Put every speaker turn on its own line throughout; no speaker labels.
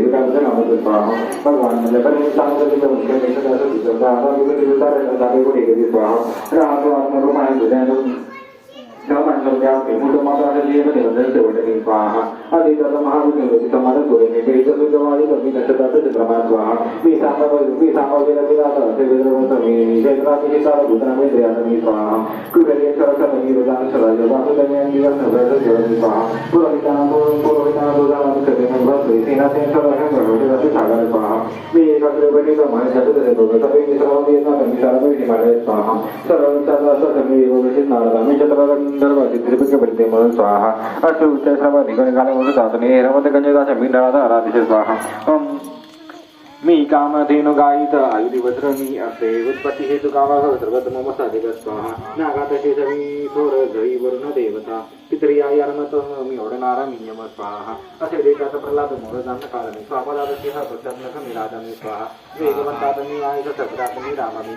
देवतांचं नामच स्वाहा भगवान म्हणलं पण सांगतो तिथं मुख्य मिशन असं दिसत आता मी देवता राहतो कोणी गेली स्वाहा राहतो आत्मरूप आहे तुझ्यानं स्वाहा अधिकत महाविनियोजित मनसुरेणे वेदसुतवादिकपि नशतस्य प्रमाण स्वाहा विसामवेदविरातस्यवेदवतमिषेत्रातिशालभूतनमेत्रयातमि स्वाहा कृतरेक्षरसमीरुदानशराजवासुतमयं दिवसभ्रतस्वरमि स्वाहा पुरोहितानां पुरोहितानां दुधानां कृते senza la reunione della Pitagora Svaha, Veda Trivanita Mani Sattva Devata, Vedi Sravadina Kamishara Vedi Mare Svaha, Sarvam Sarva Satami Yogasit Narada, Mishatavagan Narvati Tripika Vritima Svaha, Ashu Utte Sravadi Gani Gani Mutu Tatani, Ramata Ganyada Shabin Narada Aradisha Svaha. मी कामधेनु गायित आयुधी वज्र मी असे उत्पत्ती हेतु कामा सर्वत मम साधिक स्वाहा नागात शेष थोर झळी वरुण देवता पितरी आई अर्मत मी ओढणारा मी यम स्वाहा। असे देशात प्रल्हाद मोरदान कारणे काळमी स्वापदात सिंह प्रत्यात्म मी राजा मी स्वाहा वेगवंतात मी आयुष सत्रात मी राम मी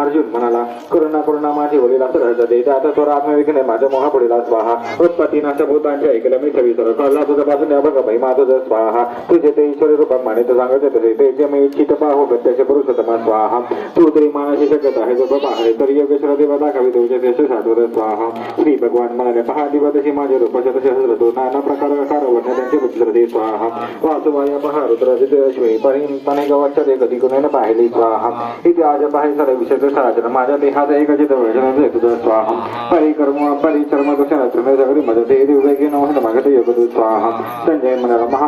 अर्जुन म्हणाला करुणा करुणा माझे वडील असं राहत दे आता थोर आत्मविकने माझ्या मोहा पडीला स्वाहा. उत्पत्ती नाशा भूतांच्या ऐकलं मी सविस्तर कळला तुझं पासून अभंग भाई माझं जर स्वाहा तुझे ते ईश्वरी रूपात माने तर सांगत तसे ते जे मी इच्छित पाहो प्रत्यक्ष पुरुषोत्तमा स्वाहा. तू तरी मानाची शकत आहे जो बाबा आहे तर योगेश्वर देवा दाखवी तुझे देश साठवत स्वाहा. श्री भगवान म्हणाले पहा दिवदशी माझे रूप तसे हजरतो नाना प्रकार कार वर्ण त्यांचे पुत्र दे स्वाहा. वासुवाया पहा रुद्राचे अश्विनी परी पणे गवाच्या ते कधी कोणी पाहिले स्वाहा. इथे आज पाहि सर्व विषय चतुष्टाचरमाजतेहादैकचितवैषणेतुस्वाहं परिकर्म परिचर्मदुशनत्रिमे सगरि मदते दिव्यगिनो हतमघते योगदुस्वाहं सञ्जय मनरमः